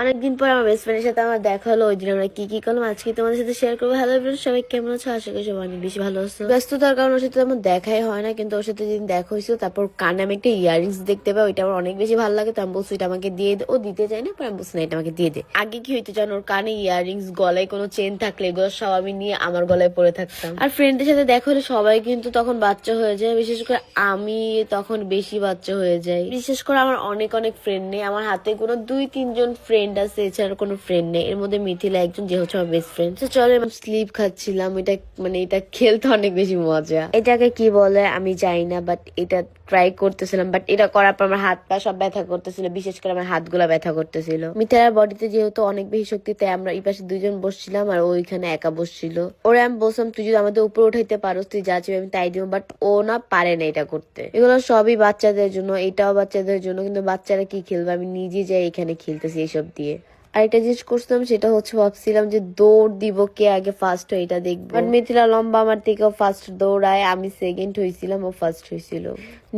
অনেকদিন পর আমার বেস্ট ফ্রেন্ডের সাথে আমার দেখা হলো, ওই দিন আমরা কি কি করলাম, আজকে তোমাদের সাথে শেয়ার করব। হ্যালো ফ্রেন্ড সবাই কেমন আছো? আশা করি সবাই অনেক বেশি ভালো আছো। ব্যস্ততার কারণে ওর সাথে আমার দেখাই হয় না, কিন্তু ওর সাথে যেদিন দেখা হয়েছিল, তারপর কানে আমি একটা ইয়ারিংস দেখতে পাই, ওইটা আমার অনেক বেশি ভালো লাগে, তো আমি বলছি এটা আমাকে দিয়ে দে। ও দিতে চাই না, পরে আমি বলছি, না, এটা আমাকে দিয়ে দে। আগে কি হইতো জানো, ওর কানে ইয়ারিংস গলায় কোনো চেন থাকলে, এগুলো সব আমি নিয়ে আমার গলায় পরে থাকতাম। আর ফ্রেন্ডের সাথে দেখা হলে সবাই কিন্তু তখন বাচ্চা হয়ে যায়, বিশেষ করে আমি তখন বেশি বাচ্চা হয়ে যাই। বিশেষ করে আমার অনেক অনেক ফ্রেন্ড নেই, আমার হাতে কোনো দুই, তিনজন ফ্রেন্ড আছে, এছাড়া কোনো ফ্রেন্ড নেই। এর মধ্যে মিথিলা একজন যে হচ্ছে আমার বেস্ট ফ্রেন্ড তো চলে স্লিপ খাচ্ছিলাম, এটা মানে এটা খেলতে অনেক বেশি মজা। এটাকে কি বলে আমি জানি না বাট এটা ট্রাই করতেছিলাম বাট এটা করার পর আমার হাত পা সব ব্যথা করতেছিল, বিশেষ করে আমার হাতগুলা ব্যথা করতেছিল। মিথিলার বডিতে যেহেতু অনেক বেশি শক্তি, তাই আমরা এই পাশে দুজন বসছিলাম, আর ওইখানে একা বসছিল। ওরে, আমি বলছিলাম, তুই যদি আমাদের উপরে উঠাইতে পারোস, তুই যা চাইবি আমি তাই দিব। বাট ও না পারে না এটা করতে। এগুলো সবই বাচ্চাদের জন্য, এটাও বাচ্চাদের জন্য, কিন্তু বাচ্চারা কি খেলবে? আমি নিজে যাই এখানে খেলতেছি এইসব দিয়ে আরেকটা জিনিস করছিলাম, সেটা হচ্ছে ভাবছিলাম যে দৌড় দিব কে আগে ফার্স্ট হয় এটা দেখব মিথিলা লম্বা আমার থেকেও ফার্স্ট দৌড়ায়, আমি সেকেন্ড হয়েছিলাম ও ফার্স্ট হয়েছিল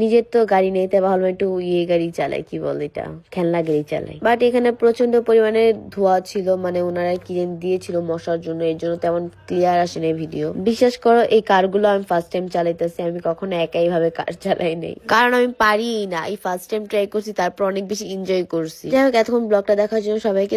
নিজের তো গাড়ি নেই, তাই ভাবলাম একটু ইয়ে গাড়ি চালাই, কি বলে এটা? খেলনা গাড়ি চালাই। বাট এখানে প্রচণ্ড পরিমাণে ধোয়া ছিল মানে ওনারা কি দিয়েছিল মশার জন্য, এর জন্য তেমন ক্লিয়ার আসে না ভিডিও বিশ্বাস করো, এই কারগুলো আমি ফার্স্ট টাইম চালাইতেছি, আমি কখনো একাই ভাবে কার চালাই নাই। কারণ আমি পারি না, এই ফার্স্ট টাইম ট্রাই করছি, তারপর অনেক বেশি এনজয় করছি। যাই হোক, এতক্ষণ ব্লগটা দেখার জন্য সবাইকে